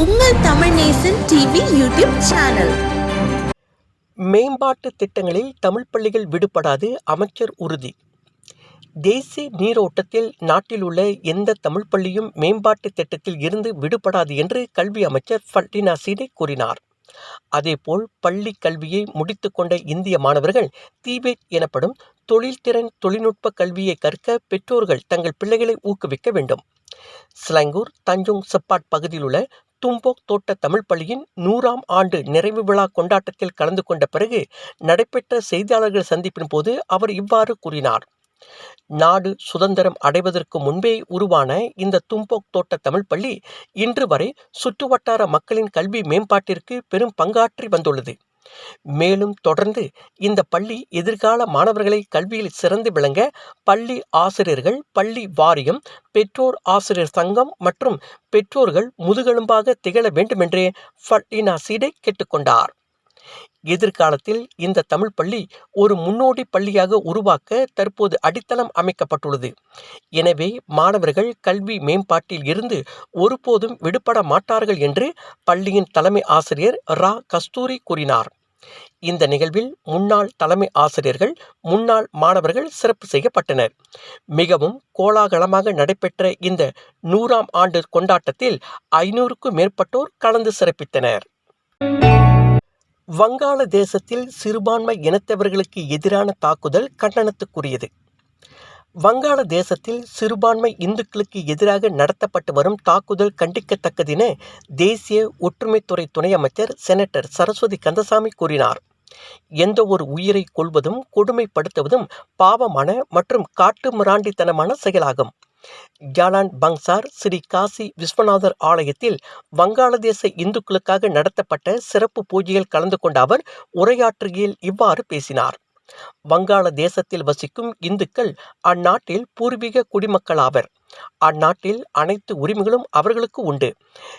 உங்கள் Tamil Nesan TV YouTube channel மேம்பாட்டு திட்டங்களில் தமிழ் பள்ளிகள் விடுபடாது அமைச்சர் உறுதி. தேசிய நீரோட்டத்தில் நாட்டில் உள்ள எந்த தமிழ் பள்ளியும் மேம்பாட்டு திட்டத்தில் இருந்து விடுபடாது என்று கல்வி அமைச்சர் ஃபர்டினா சீடே கூறினார். அதேபோல் பள்ளி கல்வியை முடித்துக்கொண்ட இந்திய மாணவர்கள் தீபேட் எனப்படும் தொழில்திறன் தொழில்நுட்ப கல்வியை கற்க பெற்றோர்கள் தங்கள் பிள்ளைகளை ஊக்குவிக்க வேண்டும். ஸ்லங்கூர் தஞ்சோங் செப்பாட் பகுதியில் உள்ள தும்போக் தோட்ட தமிழ் பள்ளியின் நூறாம் ஆண்டு நிறைவு விழா கொண்டாட்டத்தில் கலந்து கொண்ட பிறகு நடைபெற்ற செய்தியாளர்கள் சந்திப்பின் போது அவர் இவ்வாறு கூறினார். நாடு சுதந்திரம் அடைவதற்கு முன்பே உருவான இந்த தும்போக் தோட்ட தமிழ் பள்ளி இன்று வரை சுற்றுவட்டார மக்களின் கல்வி மேம்பாட்டிற்கு பெரும் பங்காற்றி வந்துள்ளது. மேலும் தொடர்ந்து இந்த பள்ளி எதிர்கால மாணவர்களை கல்வியில் சிறந்து விளங்க பள்ளி ஆசிரியர்கள் பள்ளி வாரியம் பெற்றோர் ஆசிரியர் சங்கம் மற்றும் பெற்றோர்கள் முதுகெலும்பாக திகழ வேண்டுமென்றே ஃபட்லினா சீடை கேட்டுக்கொண்டார். எதிர்காலத்தில் இந்த தமிழ் பள்ளி ஒரு முன்னோடி பள்ளியாக உருவாக்க தற்போது அடித்தளம் அமைக்கப்பட்டுள்ளது. எனவே மாணவர்கள் கல்வி மேம்பாட்டில் இருந்து ஒருபோதும் விடுபட மாட்டார்கள் என்று பள்ளியின் தலைமை ஆசிரியர் ரா. கஸ்தூரி கூறினார். இந்த நிகழ்வில் முன்னாள் தலைமை ஆசிரியர்கள் முன்னாள் மாணவர்கள் சிறப்பு செய்யப்பட்டனர். மிகவும் கோலாகலமாக நடைபெற்ற இந்த நூறாம் ஆண்டு கொண்டாட்டத்தில் ஐநூறுக்கும் மேற்பட்டோர் கலந்து சிறப்பித்தனர். வங்காளதேசத்தில் சிறுபான்மை இனத்தவர்களுக்கு எதிரான தாக்குதல் கண்டனத்துக்குரியது. வங்காளதேசத்தில் சிறுபான்மை இந்துக்களுக்கு எதிராக நடத்தப்பட்டு வரும் தாக்குதல் கண்டிக்கத்தக்கதென தேசிய ஒற்றுமைத்துறை துணை அமைச்சர் செனட்டர் சரஸ்வதி கந்தசாமி கூறினார். எந்த ஒரு உயிரை கொள்வதும் கொடுமைப்படுத்துவதும் பாவமான மற்றும் காட்டு மிராண்டித்தனமான செயலாகும். ஜாலான் பங்சார் ஸ்ரீ காசி விஸ்வநாதர் ஆலயத்தில் வங்காளதேச இந்துக்களுக்காக நடத்தப்பட்ட சிறப்பு பூஜையில் கலந்து கொண்ட அவர் உரையாற்றுகையில் இவ்வாறு பேசினார். வங்காள தேசத்தில் வசிக்கும் இந்துக்கள் அந்நாட்டில் பூர்வீக குடிமக்களாவர். அந்நாட்டில் அனைத்து உரிமைகளும் அவர்களுக்கு உண்டு.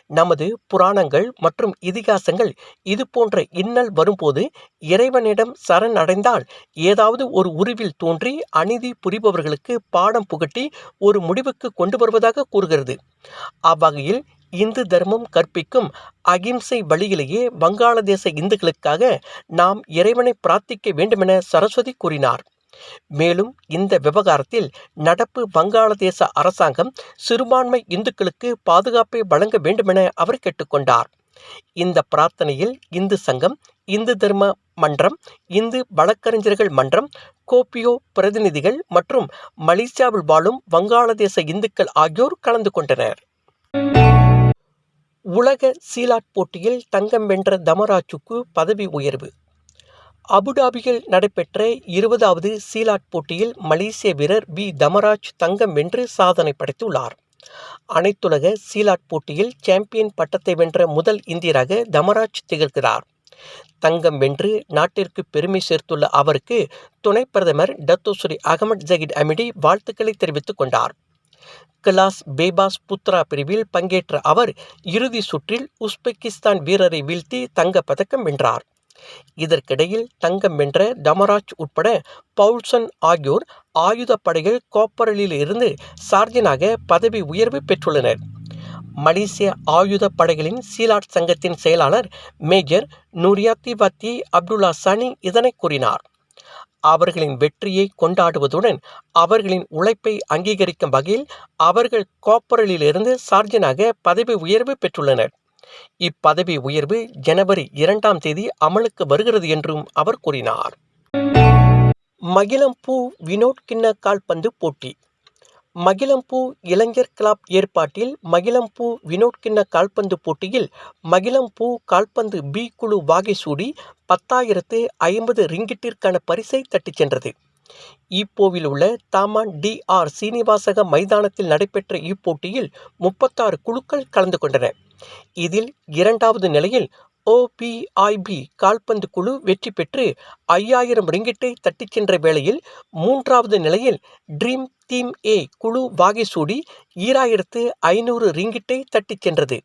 நமது புராணங்கள் மற்றும் இதிகாசங்கள் இது போன்ற இன்னல் வரும்போது இறைவனிடம் சரண் அடைந்தால் ஏதாவது ஒரு உருவில் தோன்றி அநீதி புரிபவர்களுக்கு பாடம் புகட்டி ஒரு முடிவுக்கு கொண்டு வருவதாக கூறுகிறது. அவ்வகையில் இந்து தர்மம் கற்பிக்கும் அகிம்சை வழியிலேயே வங்காளதேச இந்துக்களுக்காக நாம் இறைவனை பிரார்த்திக்க வேண்டுமென சரஸ்வதி கூறினார். மேலும் இந்த விவகாரத்தில் நடப்பு வங்காளதேச அரசாங்கம் சிறுபான்மை இந்துக்களுக்கு பாதுகாப்பை வழங்க வேண்டுமென அவர் கேட்டுக்கொண்டார். இந்த பிரார்த்தனையில் இந்து சங்கம் இந்து தர்ம மன்றம் இந்து வழக்கறிஞர்கள் மன்றம் கோப்பியோ பிரதிநிதிகள் மற்றும் மலேசியாவில் வாழும் வங்காளதேச இந்துக்கள் ஆகியோர் கலந்து கொண்டனர். உலக சீலாட் போட்டியில் தங்கம் வென்ற தமராஜுக்கு பதவி உயர்வு. அபுடாபியில் நடைபெற்ற இருபதாவது சீலாட் போட்டியில் மலேசிய வீரர் வி. தமராஜ் தங்கம் வென்று சாதனை படைத்துள்ளார். அனைத்துலக சீலாட் போட்டியில் சாம்பியன் பட்டத்தை வென்ற முதல் இந்தியராக தமராஜ் திகழ்கிறார். தங்கம் வென்று நாட்டிற்கு பெருமை சேர்த்துள்ள அவருக்கு துணை பிரதமர் டத்தோஸ்ரீ அகமது ஜகிட் அமிடி வாழ்த்துக்களை தெரிவித்துக் கொண்டார். கிளாஸ் பேபாஸ் புத்ரா பிரிவில் பங்கேற்ற அவர் இறுதி சுற்றில் உஸ்பெகிஸ்தான் வீரரை வீழ்த்தி தங்கப் பதக்கம் வென்றார். இதற்கிடையில் தங்கம் வென்ற தமராஜ் உட்பட பவுல்சன் ஆகியோர் ஆயுதப்படைகள் கோப்பரலிலிருந்து சார்ஜனாக பதவி உயர்வு பெற்றுள்ளனர். மலேசிய ஆயுதப் படைகளின் சீலாட் சங்கத்தின் செயலாளர் மேஜர் நூரியாத்தி வத்தி அப்துல்லா சனி இதனை கூறினார். அவர்களின் வெற்றியை கொண்டாடுவதுடன் அவர்களின் உழைப்பை அங்கீகரிக்கும் வகையில் அவர்கள் கோப்பரலிலிருந்து சார்ஜனாக பதவி உயர்வு பெற்றுள்ளனர். இப்பதவி உயர்வு ஜனவரி இரண்டாம் தேதி அமலுக்கு வருகிறது என்றும் அவர் கூறினார். மகிழம்பூ வினோட் கிண்ண கால்பந்து போட்டி. மகிழம்பூ இளைஞர் கிளப் ஏற்பாட்டில் மகிழம்பூ வினோட் கிண்ண கால்பந்து போட்டியில் மகிழம்பூ கால்பந்து பி குழு வாகை சூடி பத்தாயிரத்து ஐம்பது ரிங்கிட்டிற்கான பரிசை தட்டிச் சென்றது. ஈப்போவில் உள்ள தாமான் டி ஆர் சீனிவாசக மைதானத்தில் நடைபெற்ற இப்போட்டியில் முப்பத்தாறு குழுக்கள் கலந்து கொண்டன. இதில் இரண்டாவது நிலையில் ஓபிஐபி கால்பந்து குழு வெற்றி பெற்று ஐயாயிரம் ரிங்கிட்டை தட்டிச் சென்ற வேளையில் மூன்றாவது நிலையில் ட்ரீம் தீம் ஏ குழு வாகைசூடி ஈராயிரத்து ஐநூறு ரிங்கிட்டை தட்டிச் சென்றது.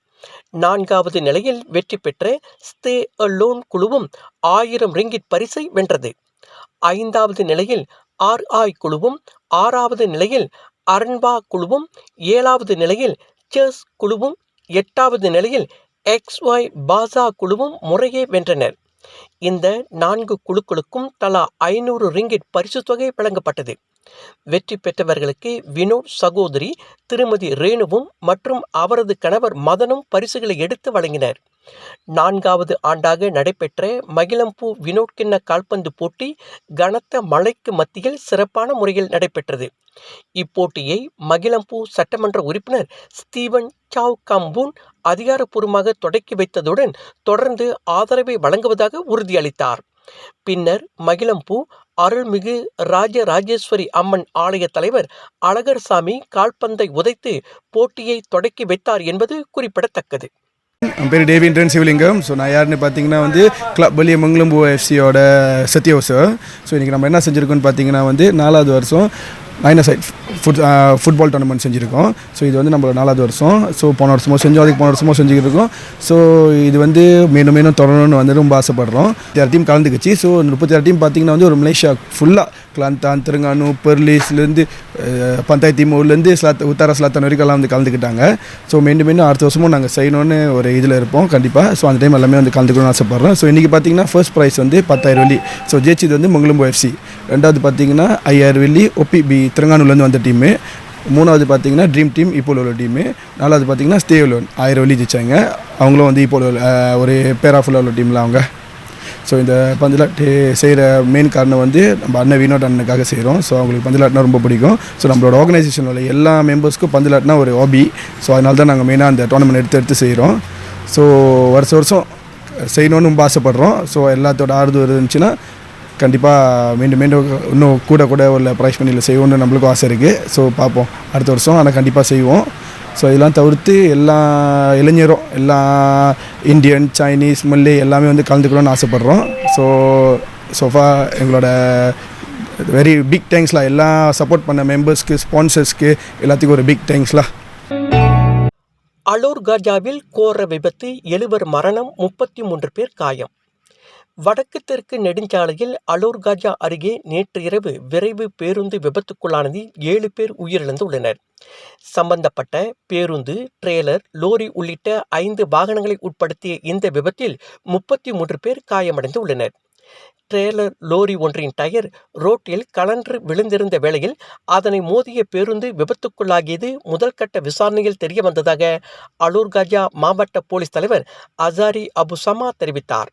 நான்காவது நிலையில் வெற்றி பெற்ற ஸ்தே அலோன் குழுவும் ஆயிரம் ரிங்கிட் பரிசை வென்றது. ஐந்தாவது நிலையில் ஆர்ஐ குழுவும் ஆறாவது நிலையில் அரண்பா குழுவும் ஏழாவது நிலையில் செஸ் குழுவும் எட்டாவது நிலையில் எக்ஸ்ஒய் பாசா குழுவும் முறையே வென்றனர் இந்த நான்கு குழுக்களுக்கும் தலா ஐநூறு ரிங்கிட் பரிசு தொகை வழங்கப்பட்டது. வெற்றி பெற்றவர்களுக்கு வினோத் சகோதரி திருமதி ரேணுவும் மற்றும் அவரது கணவர் மதனும் பரிசுகளை எடுத்து வழங்கினர். நான்காவது ஆண்டாக நடைபெற்ற மகிழம்பூ வினோட்கிண்ண கால்பந்து போட்டி கனத்த மழைக்கு மத்தியில் சிறப்பான முறையில் நடைபெற்றது. இப்போட்டியை மகிழம்பூ சட்டமன்ற உறுப்பினர் ஸ்டீவன் சாவ் கம்பூன் அதிகாரப்பூர்வமாக தொடக்கி வைத்ததுடன் தொடர்ந்து ஆதரவை வழங்குவதாக உறுதியளித்தார். பின்னர் மகிழம்பூ அருள்மிகு ராஜராஜேஸ்வரி அம்மன் ஆலய தலைவர் அழகர்சாமி கால்பந்தை உதைத்து போட்டியை தொடக்கி வைத்தார் என்பது குறிப்பிடத்தக்கது. என் பேர் டேவின்ட்ரன் சிவலிங்கம். ஸோ நான் யாருன்னு பார்த்தீங்கன்னா வந்து கிளப் பள்ளி மங்களம்பூ எஃப்சியோட சத்யோசர் ஸோ இன்றைக்கி நம்ம என்ன செஞ்சுருக்கோன்னு பார்த்தீங்கன்னா வந்து நாலாவது வருஷம் nine side foot football tournament செஞ்சுருக்கோம். ஸோ இது வந்து நம்மளோட நாலாவது வருஷம். ஸோ போன வருஷமும் செஞ்சோம் அதுக்கு போன வருஷமும் செஞ்சுக்கிட்டு இருக்கோம். ஸோ இது வந்து மீண்டும் மீண்டும் தொடரணும்னு வந்து ரொம்ப ஆசைப்படுறோம். ஆறு டீம் கலந்துக்குச்சு. ஸோ முப்பத்தி ஆறு டீம் பார்த்தீங்கன்னா வந்து ஒரு மலேசியா ஃபுல்லாக கிளாந்தான் திருங்கானு பெர்லிஸ்லேருந்து பஞ்சாயத்து திமுர்லேருந்து ஸ்லாத் உத்தர ஸ்லாத்தான் வரைக்கும் எல்லாம் வந்து கலந்துக்கிட்டாங்க. ஸோ மீண்டும் மீண்டும் அடுத்த வருஷமும் நாங்கள் செய்யணும்னு ஒரு இதில் இருப்போம். கண்டிப்பாக ஸோ அந்த டைம் எல்லாமே வந்து கலந்துக்கணும்னு ஆசைப்பட்றோம். ஸோ இன்றைக்கி பார்த்தீங்கன்னா ஃபர்ஸ்ட் ப்ரைஸ் வந்து பத்தாயிரம் வெள்ளி. ஸோ ஜெயிச்சது வந்து மங்களம்பு எஃப்சி ரெண்டாவது பார்த்தீங்கன்னா ஐயாயிரம் வெள்ளி ஒபிபி திருங்கானூர்லேருந்து வந்த டீமு. மூணாவது பார்த்தீங்கன்னா ட்ரீம் டீம் இப்போல உள்ள டீமு. நாலாவது பார்த்தீங்கன்னா ஸ்டே ஆயிரம் வழி ஜெயிச்சாங்க. அவங்களும் வந்து இப்போல உள்ள, ஒரு பேராஃபுல்லாக உள்ள டீமில் அவங்க. ஸோ இந்த பந்தலாட்டு செய்கிற மெயின் காரணம் வந்து நம்ம அண்ணன் வினோட் அண்ணனுக்காக செய்கிறோம் ஸோ அவங்களுக்கு பந்தலாட்னா ரொம்ப பிடிக்கும். ஸோ நம்மளோட ஆர்கனைசேஷன் உள்ள எல்லா மெம்பர்ஸ்க்கும் பந்தலாட்னா ஒரு ஹாபி ஸோ அதனால தான் நாங்கள் மெயினாக அந்த டோர்னமெண்ட் எடுத்து எடுத்து செய்கிறோம் ஸோ வருஷம் வருஷம் செய்யணும்னு ரொம்ப ஆசைப்பட்றோம். ஸோ எல்லாத்தோட ஆறுதல் இருந்துச்சுன்னா கண்டிப்பாக மீண்டும் மீண்டும் இன்னும் கூட கூட உள்ள ப்ரைஸ் பண்ணியில் செய்வோம்னு நம்மளுக்கும் ஆசை இருக்குது ஸோ பார்ப்போம். அடுத்த வருஷம் ஆனால் கண்டிப்பாக செய்வோம். ஸோ இதெல்லாம் தவிர்த்து எல்லா இளைஞரும் எல்லா இந்தியன் சைனீஸ் மல்லி எல்லாமே வந்து கலந்துக்கணும்னு ஆசைப்பட்றோம். ஸோ சோஃபா எங்களோட வெரி பிக் தேங்க்ஸ்லாம் எல்லா சப்போர்ட் பண்ண மெம்பர்ஸ்க்கு ஸ்பான்சர்ஸ்க்கு எல்லாத்துக்கும் ஒரு பிக் தேங்க்ஸ்லாம் அலூர் காஜாவில் கோர விபத்து எழுவர் மரணம் முப்பத்தி மூன்று பேர் காயம். வடக்கு தெற்கு நெடுஞ்சாலையில் அலூர் காஜா அருகே நேற்று இரவு விரைவு பேருந்து விபத்துக்குள்ளானதில் ஏழு பேர் உயிரிழந்துள்ளனர். சம்பந்தப்பட்ட பேருந்து ட்ரெய்லர் லோரி உள்ளிட்ட ஐந்து வாகனங்களை உட்படுத்திய இந்த விபத்தில் முப்பத்தி மூன்று பேர் காயமடைந்து உள்ளனர் ட்ரெய்லர் லோரி ஒன்றின் டயர் ரோட்டில் கலன்று விழுந்திருந்த வேளையில் அதனை மோதிய பேருந்து விபத்துக்குள்ளாகியது முதல் கட்ட விசாரணையில் தெரிய வந்ததாக மாவட்ட போலீஸ் தலைவர் அசாரி அபு சமா தெரிவித்தார்.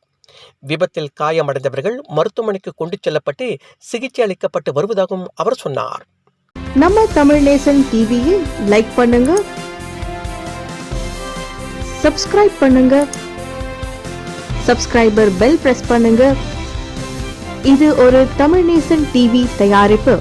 விபத்தில் காயமடைந்தவர்கள் மருத்துவமனைக்கு கொண்டு செல்லப்பட்டு சிகிச்சை அளிக்கப்பட்டு வருவதாகவும் அவர் சொன்னார். நம்ம தமிழ் நேசன் டிவியை லைக் பண்ணுங்க. சப்ஸ்கிரைப் பண்ணுங்க. சப்ஸ்கிரைபர் பெல் பிரஸ் பண்ணுங்க. இது ஒரு தமிழ் நேசன் டிவி தயாரிப்பு.